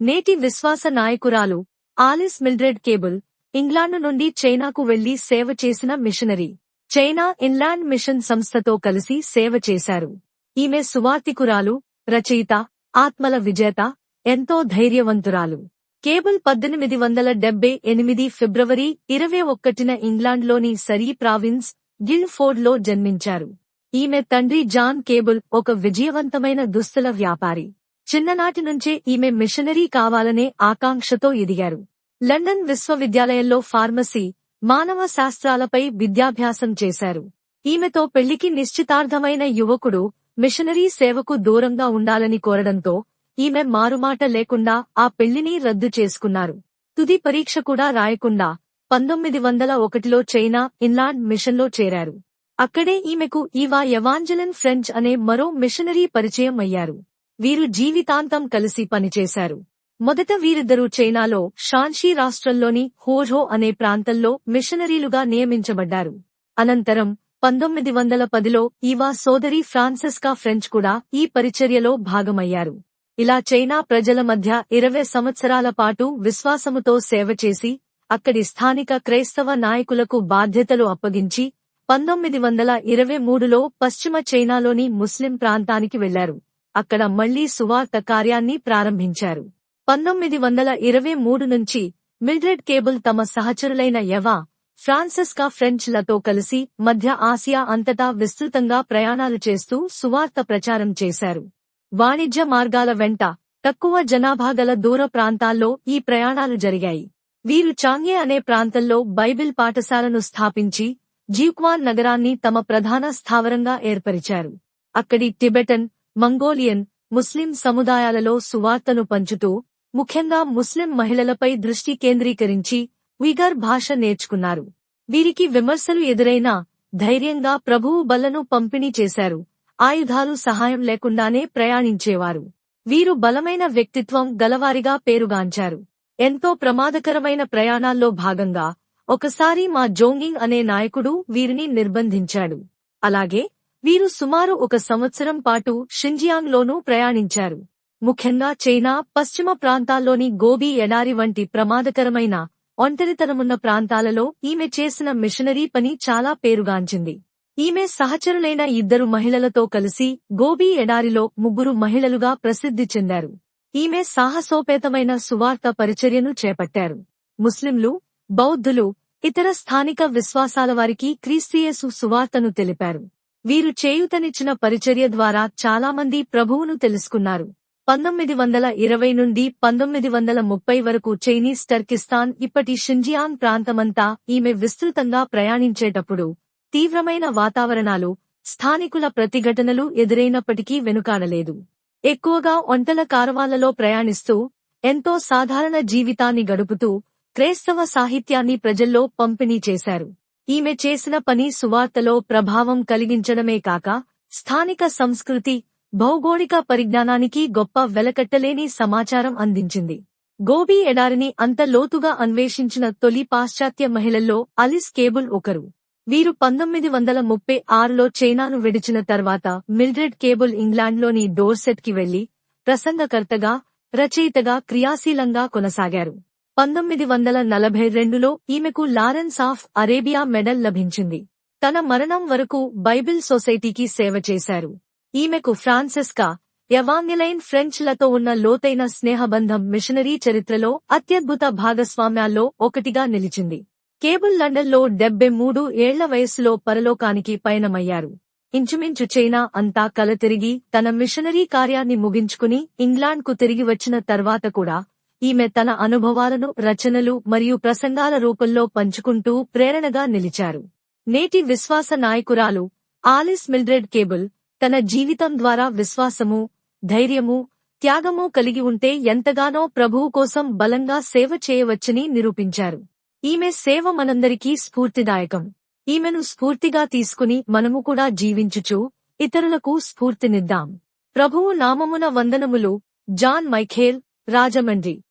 నేటి విశ్వాస నాయకురాలు ఆలిస్ మిల్డ్రెడ్ కేబుల్ ఇంగ్లాండ్ నుండి చైనాకు వెళ్ళి సేవ చేసిన మిషనరీ. చైనా ఇన్లాండ్ మిషన్ సంస్థతో కలిసి సేవ చేశారు. ఈమె సువార్తికురాలు రచయిత ఆత్మల విజేత ఎంతో ధైర్యవంతురాలు. కేబుల్ పద్దెనిమిది వందల డెబ్బై ఎనిమిది ఫిబ్రవరి ఇరవై ఒక్కటిన ఇంగ్లాండ్లోని సరీ ప్రావిన్స్ గిల్ఫోర్డ్లో జన్మించారు. ఈమె తండ్రి జాన్ కేబుల్ ఒక విజయవంతమైన దుస్తుల వ్యాపారి. చిన్ననాటి నుంచే ఈమె మిషనరీ కావాలనే ఆకాంక్షతో ఎదిగారు. లండన్ విశ్వవిద్యాలయంలో ఫార్మసీ మానవ శాస్త్రాలపై విద్యాభ్యాసం చేశారు. ఈమెతో పెళ్ళికి నిశ్చితార్థమైన యువకుడు మిషనరీ సేవకు దూరంగా ఉండాలని కోరడంతో ఈమె మారుమాట లేకుండా ఆ పెళ్ళిని రద్దు చేసుకున్నారు. తుది పరీక్ష కూడా రాయకుండా పంతొమ్మిది వందల ఒకటిలో చైనా ఇన్లాండ్ మిషన్లో చేరారు. అక్కడే ఈమెకు ఈవా ఎవాంజలిన్ ఫ్రెంచ్ అనే మరో మిషనరీ పరిచయం అయ్యారు. వీరు జీవితాంతం కలిసి పనిచేశారు. మొదట వీరిద్దరూ చైనాలో షాన్షీ రాష్ట్రంలోని హోజో అనే ప్రాంతంలో మిషనరీలుగా నియమించబడ్డారు. అనంతరం పంతొమ్మిది వందల పదిలో ఈవా సోదరి ఫ్రాన్సిస్కా ఫ్రెంచ్ కూడా ఈ పరిచర్యలో భాగమయ్యారు. ఇలా చైనా ప్రజల మధ్య ఇరవై సంవత్సరాల పాటు విశ్వాసముతో సేవ చేసి అక్కడి స్థానిక క్రైస్తవ నాయకులకు బాధ్యతలు అప్పగించి పంతొమ్మిది వందల ఇరవై మూడులో పశ్చిమ చైనాలోని ముస్లిం ప్రాంతానికి వెళ్ళారు. అక్కడ మళ్ళీ సువార్త కార్యాన్ని ప్రారంభించారు. పంతొమ్మిది వందల ఇరవై మూడు నుంచి మిల్డ్రెడ్ కేబుల్ తమ సహచరులైన యవా ఫ్రాన్సిస్కా ఫ్రెంచ్లతో కలిసి మధ్య ఆసియా అంతటా విస్తృతంగా ప్రయాణాలు చేస్తూ సువార్త ప్రచారం చేశారు. వాణిజ్య మార్గాల వెంట తక్కువ జనాభా గల దూర ప్రాంతాల్లో ఈ ప్రయాణాలు జరిగాయి. వీరు చాంగే అనే ప్రాంతంలో బైబిల్ పాఠశాలను స్థాపించి జీక్వాన్ నగరాన్ని తమ ప్రధాన స్థావరంగా ఏర్పరిచారు. అక్కడి టిబెటన్ మంగోలియన్ ముస్లిం సముదాయాలలో సువార్తను పంచుతూ ముఖ్యంగా ముస్లిం మహిళలపై దృష్టి కేంద్రీకరించి ఉయిగర్ భాష నేర్చుకున్నారు. వీరికి విమర్శలు ఎదురైనా ధైర్యంగా ప్రభువు బలను పంపిణీ చేశారు. ఆయుధాలు సహాయం లేకుండానే ప్రయాణించేవారు. వీరు బలమైన వ్యక్తిత్వం గలవారిగా పేరుగాంచారు. ఎంతో ప్రమాదకరమైన ప్రయాణాల్లో భాగంగా ఒకసారి మా జోంగింగ్ అనే నాయకుడు వీరిని నిర్బంధించాడు. అలాగే వీరు సుమారు ఒక సంవత్సరం పాటు షింజియాంగ్లోనూ ప్రయాణించారు. ముఖ్యంగా చైనా పశ్చిమ ప్రాంతాల్లోని గోబీ ఎడారి వంటి ప్రమాదకరమైన ఒంటరితనమున్న ప్రాంతాలలో ఈమె చేసిన మిషనరీ పని చాలా పేరుగాంచింది. ఈమె సహచరులైన ఇద్దరు మహిళలతో కలిసి గోబీ ఎడారిలో ముగ్గురు మహిళలుగా ప్రసిద్ధి చెందారు. ఈమె సాహసోపేతమైన సువార్త పరిచర్యను చేపట్టారు. ముస్లింలు బౌద్ధులు ఇతర స్థానిక విశ్వాసాల వారికి క్రీస్తుయేసు సువార్తను తెలిపారు. వీరు చేయుతనిచ్చిన పరిచర్య ద్వారా చాలామంది ప్రభువును తెలుసుకున్నారు. పంతొమ్మిది వందల ఇరవై నుండి పంతొమ్మిది వందల ముప్పై వరకు చైనీస్ టర్కిస్తాన్ ఇప్పటి షింజియాన్ ప్రాంతమంతా ఈమె విస్తృతంగా ప్రయాణించేటప్పుడు తీవ్రమైన వాతావరణాలు స్థానికుల ప్రతిఘటనలు ఎదురైనప్పటికీ వెనుకాడలేదు. ఎక్కువగా ఒంటల కారవాలలో ప్రయాణిస్తూ ఎంతో సాధారణ జీవితాన్ని గడుపుతూ క్రైస్తవ సాహిత్యాన్ని ప్రజల్లో పంపిణీ చేశారు. ఈమె చేసిన పని సువార్తలో ప్రభావం కలిగించడమే కాక స్థానిక సంస్కృతి భౌగోళిక పరిజ్ఞానానికి గొప్ప వెలకట్టలేని సమాచారం అందించింది. గోబీ ఎడారిని అంత లోతుగా అన్వేషించిన తొలి పాశ్చాత్య మహిళల్లో అలిస్ కేబుల్ ఒకరు. వీరు పంతొమ్మిది వందల ముప్పై ఆరులో చైనాను విడిచిన తర్వాత మిల్డ్రెడ్ కేబుల్ ఇంగ్లాండ్లోని డోర్సెట్కి వెళ్ళి ప్రసంగకర్తగా రచయితగా క్రియాశీలంగా కొనసాగారు. పంతొమ్మిది వందల నలభై రెండులో ఈమెకు లారెన్స్ ఆఫ్ అరేబియా మెడల్ లభించింది. తన మరణం వరకు బైబిల్ సొసైటీకి సేవ చేశారు. ఈమెకు ఫ్రాన్సిస్కా ఎవాంగిలైన్ ఫ్రెంచ్లతో ఉన్న లోతైన స్నేహబంధం మిషనరీ చరిత్రలో అత్యద్భుత భాగస్వామ్యాల్లో ఒకటిగా నిలిచింది. కేబుల్ లండన్లో డెబ్బై మూడు ఏళ్ళ వయస్సులో పరలోకానికి పయనమయ్యారు. ఇంచుమించు చైనా అంతా కలతిరిగి తన మిషనరీ కార్యాన్ని ముగించుకుని ఇంగ్లాండ్కు తిరిగి వచ్చిన తర్వాత కూడా ఈమె తన అనుభవాలను రచనలు మరియు ప్రసంగాల రూపంలో పంచుకుంటూ ప్రేరణగా నిలిచారు. నేటి విశ్వాస నాయకురాలు ఆలిస్ మిల్డ్రెడ్ కేబుల్ తన జీవితం ద్వారా విశ్వాసము ధైర్యము త్యాగము కలిగి ఉంటే ఎంతగానో ప్రభువు కోసం బలంగా సేవ చేయవచ్చని నిరూపించారు. ఈమె సేవ మనందరికీ స్ఫూర్తిదాయకం. ఈమెను స్ఫూర్తిగా తీసుకుని మనము కూడా జీవించుచు ఇతరులకు స్ఫూర్తినిద్దాం. ప్రభువు నామమున వందనములు జాన్ మైఖేల్ రాజమండ్రి.